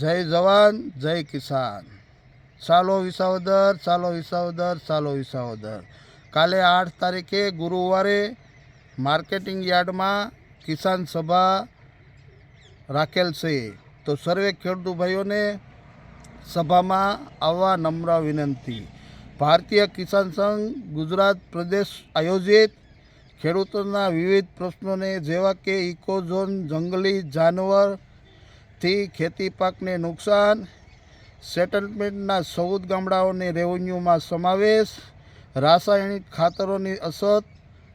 જય જવાન, જય કિસાન. ચાલો વિસાવદર ચાલો વિસાવદર ચાલો વિસાવદર. કાલે આઠ તારીખે ગુરુવારે માર્કેટિંગ યાર્ડમાં કિસાન સભા રાખેલ છે. તો સર્વે ખેડૂત ભાઈઓને સભામાં આવવા નમ્ર વિનંતી. ભારતીય કિસાન સંઘ ગુજરાત પ્રદેશ આયોજિત ખેડૂતોના વિવિધ પ્રશ્નોને જેવા કે ઇકોઝોન, જંગલી જાનવરથી ખેતી પાકને નુકસાન, સેટલમેન્ટના ચૌદ ગામડાઓને રેવન્યુમાં સમાવેશ, રાસાયણિક ખાતરોની અસર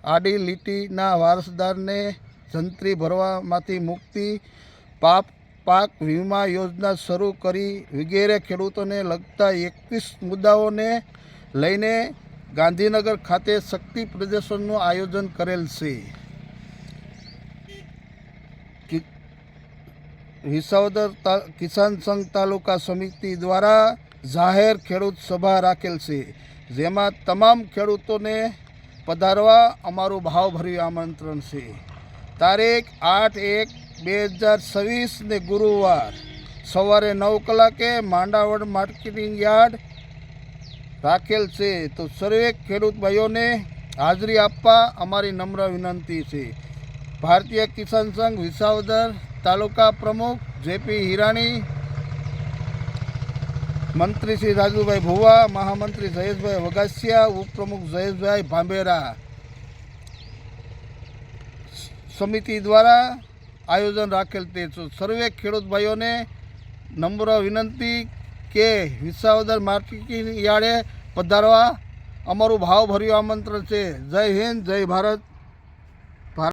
આડી લીટીના વારસદારને જંત્રી ભરવામાંથી મુક્તિ, પાપ, પાક વીમા યોજના શરૂ કરી વગેરે ખેડૂતોને લગતા એકવીસ મુદ્દાઓને લઈને ગાંધીનગર ખાતે શક્તિ પ્રદર્શનનું આયોજન કરેલ છે. વિસાવદર તા- કિસાન સંઘ તાલુકા સમિતિ દ્વારા જાહેર ખેડૂત સભા રાખેલ છે, જેમાં તમામ ખેડૂતોને પધારવા અમારું ભાવભર્યું આમંત્રણ છે. તારીખ આઠ એક બે હજાર છવ્વીસને ગુરુવાર સવારે નવ કલાકે માંડાવડ માર્કેટિંગ યાર્ડ રાખેલ છે. તો સર્વે ખેડૂત ભાઈઓને હાજરી આપવા અમારી નમ્ર વિનંતી છે. ભારતીય કિસાન સંઘ વિસાવદર તાલુકા પ્રમુખ જેપી હિરાણી, મંત્રી શ્રી રાજુભાઈ ભુવા, મહામંત્રી જયેશભાઈ વગાસિયા, ઉપપ્રમુખ જયેશભાઈ ભાંભેરા. સમિતિ દ્વારા આયોજન રાખેલ તે સર્વે ખેડૂત ભાઈઓને નમ્ર વિનંતી કે વિસાવદર માર્કેટિંગ યાર્ડે પધારવા. અમારું ભાવભર્યું આમંત્રણ છે. જય હિન્દ, જય ભારત.